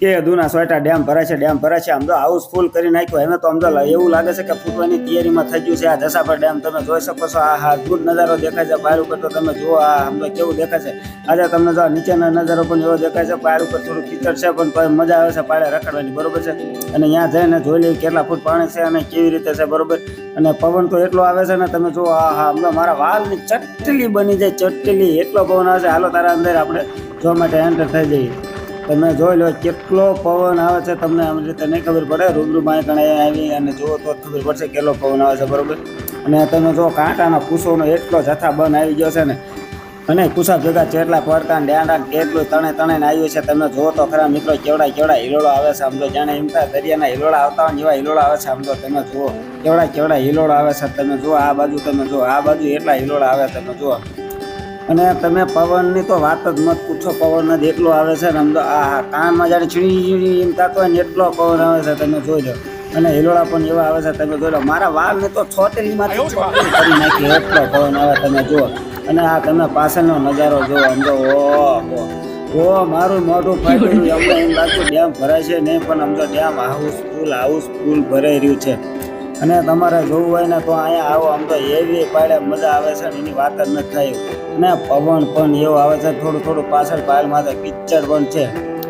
કે દુના સોયટા ડેમ ભરાય છે, ડેમ ભરાય છે, આમ તો હાઉસ ફૂલ કરી નાખ્યો હવે તો આમ તો એવું લાગે છે કે ફૂટવાની તૈયારીમાં થઈ ગયું છે આ જસાપર ડેમ. તમે જોઈ શકો છો, આ હા નજારો દેખાય છે, બહાર ઉપર તો તમે જુઓ આ આમ તો કેવું દેખાય છે. આજે તમને જો નીચેના નજારો પણ એવો દેખાય છે, બહાર ઉપર થોડું કીચડ છે, પણ મજા આવે છે પાડે રખડવાની, બરોબર છે? અને ત્યાં જઈને જોઈ લઈએ કેટલા ફૂટ પાણી છે અને કેવી રીતે છે, બરોબર? અને પવન તો એટલો આવે છે ને, તમે જુઓ, આ હા, આમ તો મારા વાલની ચટલી બની જાય, ચટલી, એટલો પવન આવે છે. હાલો તારા અંદર આપણે જોવા માટે એન્ટર થઈ જઈએ. તમે જોઈ લો કેટલો પવન આવે છે. તમને આમ રીતે નહીં ખબર પડે. રૂબરૂ માં કણે આવી અને જુઓ તો ખબર પડશે કેટલો પવન આવે છે, બરાબર? અને તમે જો કાંટાના કુસોનો એટલો જથ્થા બંધ આવી ગયો છે ને, અને કુસા ભેગા ચેટલા પડતા ડ્યાંડા કેટલું તણે તણે આવ્યું છે. તમે જુઓ તો ખરા મિત્રો કેવડા કેવડા હિલોળો આવે છે. સમજો જાણે એમ થાય દરિયાના હિલોળા આવતા હોય એવા હિલોળા આવે છે. સમજો તમે જુઓ કેવડા કેવડા હિલોળા આવે છે. તમે જુઓ આ બાજુ, તમે જુઓ આ બાજુ એટલા હિલોળા આવે તમે જુઓ અને તમે પવનની તો વાત જ મત પૂછો, પવન જ એટલો આવે છે ને આમ આ કાનમાં જાણે છીણી છીણી એમ થતો હોય ને એટલો પવન આવે છે તમે જોઈ લો અને હિલોળા પણ એવા આવે છે તમે જોઈ લો મારા વાળને તો છોટેલીમાંથી છોટેલી કરી નાખી, એટલો પવન આવે તમે જુઓ. અને આ તમે પાછળનો નજારો જુઓ સમજો ઓ ઓ મારું મોઢું ફાટ્યું એમ લાગતું ડેમ ભરાય છે નહીં પણ તો ડેમ હાઉસફુલ હાઉસફુલ ભરાઈ રહ્યું છે. અને તમારે જોવું હોય ને તો અહીંયા આવો, આમ તો એવી પાડે, મજા આવે છે, એની વાત જ નથી થાય અને પવન પણ એવો આવે છે, થોડું થોડું પાછળ પાયલ માથે પિક્ચર પણ છે.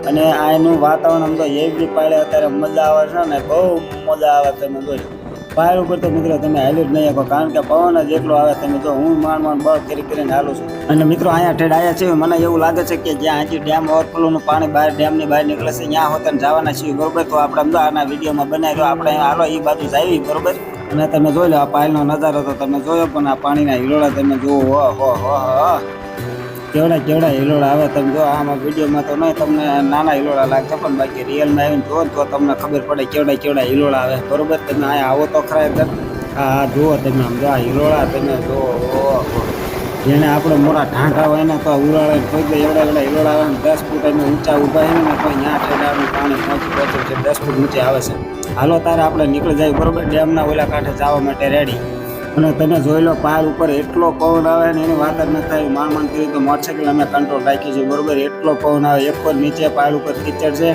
અને આ એનું વાતાવરણ આમ તો એવી પાડે, અત્યારે મજા આવે છે ને, બહુ મજા આવે તમે જોઈ પાયલ ઉપર તો મિત્રો તમે હાલી જ નહીં શકો, કારણ કે પવન જ એટલો આવે તમે જો હું માંડ માંડ બળ કરી કરીને હાલું છું. અને મિત્રો અહીંયા ઠેડ આવ્યા છે મને એવું લાગે છે કે જ્યાં હજી ડેમ ઓવરફ્લોનું પાણી બહાર, ડેમની બહાર નીકળે છે, ત્યાં હોતા જવાના છીએ, બરોબર? તો આપણે અમદાવાદના વિડીયોમાં બનાવ્યો આપણે આપણે હાલો એ બાજુ જાવી બરોબર? અને તમે જોઈ લો, આ પાયલનો નજારો તો તમે જોયો પણ આ પાણીના હિલોળા તમે જુઓ. હો હો હો હો. કેવડા કેવડા હિલોળા આવે તમે જો આમાં વિડીયોમાં તો નહીં, તમને નાના હિલોળા લાગશે, પણ બાકી રિયલમાં આવીને જુઓ તો તમને ખબર પડે કેવડા કેવડા હિલોળા આવે. બરોબર, તમે અહીંયા આવો તો ખરા એકદમ હા જુઓ તમે આમ જો આ હિલોડા તમે જુઓ જેને આપણે મોટા ઢાંઢા હોય ને તો ઉરાળે કોઈ દે એવડા એવડા હિલોળા આવે ને દસ ફૂટ એમ ઊંચા ઊભા છે ને તો ત્યાં ઠેડાનું પાણી પહોંચી પહોંચે છે દસ ફૂટ ઊંચે આવે છે. હાલો, તારે આપણે નીકળી જાય બરોબર? ડેમના ઓલા કાંઠે જવા માટે રેડી અને તમે જોઈ લો પાર ઉપર એટલો પવન આવે ને એની વાત જ નથી થાય માંડ માંડ કરી તો મોટરસાઇકલ અમે કંટ્રોલ રાખી છે બરોબર? એટલો પવન આવે, એક પર નીચે પાર ઉપર કિચડ છે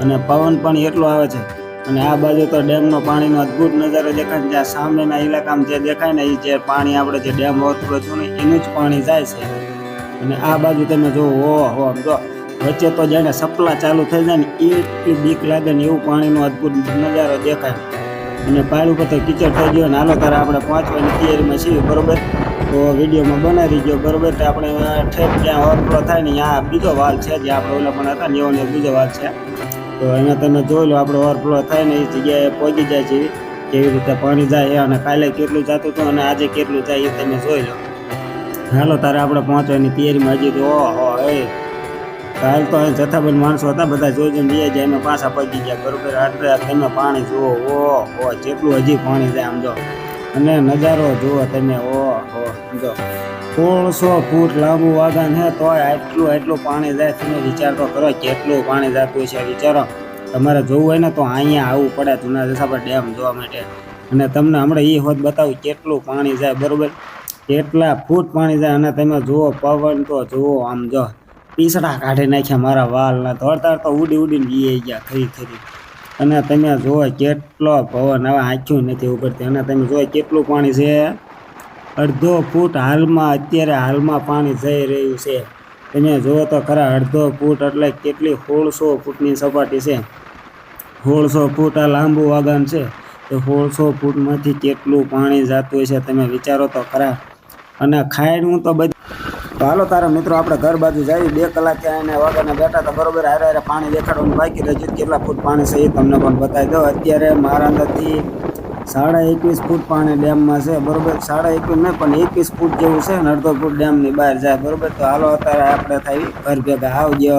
અને પવન પણ એટલો આવે છે. અને આ બાજુ તો ડેમનો પાણીનો અદ્ભુત નજારો દેખાય છે જ્યાં સામેના ઇલાકામાં જે દેખાય ને એ જે પાણી આપણે જે ડેમ હોતું હતું ને, એનું જ પાણી જાય છે. અને આ બાજુ તમે જો હો હો જો, વચ્ચે તો જેને સપલા ચાલુ થઈ જાય ને એટલી બીક લાગે ને, એવું પાણીનો અદ્ભુત નજારો દેખાય. અને પાડ ઉપર કિચડ થઈ ગયો અને હાલો તારે આપણે પહોંચવાની તૈયારીમાં છીએ, બરાબર? તો વિડીયોમાં બનાવી ગયો બરાબર? તો આપણે ઠેક જ્યાં ઓવરફ્લો થાય ને ત્યાં બીજો વાલ છે, જે આપણે ઓલા પણ હતા ને, એવો બીજો વાલ છે. તો એમાં તમે જોઈ લો, આપણે ઓવરફ્લો થાય ને એ જગ્યાએ પહોંચી જાય છે, કેવી રીતે પાણી જાય અને કાલે કેટલું જતું હતું અને આજે કેટલું જાય એ તમે જોઈ લો. હાલો તારે આપણે પહોંચવાની તૈયારીમાં હજી તો, ઓહો, એ કાલ તો અહીં જથ્થાબંધ માણસો હતા, બધા જોઈ જોઈને લઈ જાય, એમાં પાછા પગી ગયા બરોબર આટલે તમે પાણી જુઓ, ઓ હો જેટલું હજી પાણી જાય, આમ જો. અને નજારો જુઓ તમે, ઓ હો જો. સોળસો ફૂટ લાંબુ વાગન છે તોય આટલું આટલું પાણી જાય, તમે વિચાર તો કરો કેટલું પાણી જતું છે વિચારો, તમારે જોવું હોય ને તો અહીંયા આવવું પડે જૂના જસાપર ડેમ જોવા માટે. અને તમને હમણાં એ હોત બતાવું કેટલું પાણી જાય, બરાબર? કેટલા ફૂટ પાણી જાય, અને તમે જુઓ, પવન તો જુઓ, આમ જો. પીસડા કાઢી નાખ્યા મારા વાલના તોડતાર તો ઉડી ઉડીને વીએ ગયા ખરી ખરી. અને તમે જુઓ કેટલો પવન હવે આંખ્યું નથી ઉપરથી. અને તમે જુઓ કેટલું પાણી છે. અડધો ફૂટ હાલમાં, અત્યારે હાલમાં પાણી જઈ રહ્યું છે. તમે જુઓ તો ખરા અડધો ફૂટ એટલે કેટલી સોળસો ફૂટની સપાટી છે. સોળસો ફૂટ આ લાંબુ વાગન છે. તો સોળસો ફૂટમાંથી કેટલું પાણી જતું હશે તમે વિચારો તો ખરા. અને ખાયનું તો બધી તો હાલો તારા મિત્રો, આપણે ઘર બાજુ જઈએ બે કલાક ત્યાં એને વાગને બેઠા તો બરોબર હારે હારે પાણી દેખાડવાનું બાકી રહ્યું. કેટલા ફૂટ પાણી છે એ તમને પણ બતાવી દો અત્યારે મારા અંદરથી સાડા એકવીસ ફૂટ પાણી ડેમમાં છે, બરોબર? સાડા એકવીસ નહીં, પણ એકવીસ ફૂટ જેવું છે ને અડધો ફૂટ ડેમની બહાર જાય, બરોબર? તો હાલો, અત્યારે આપણે થાય ઘર ભેગા. આવજો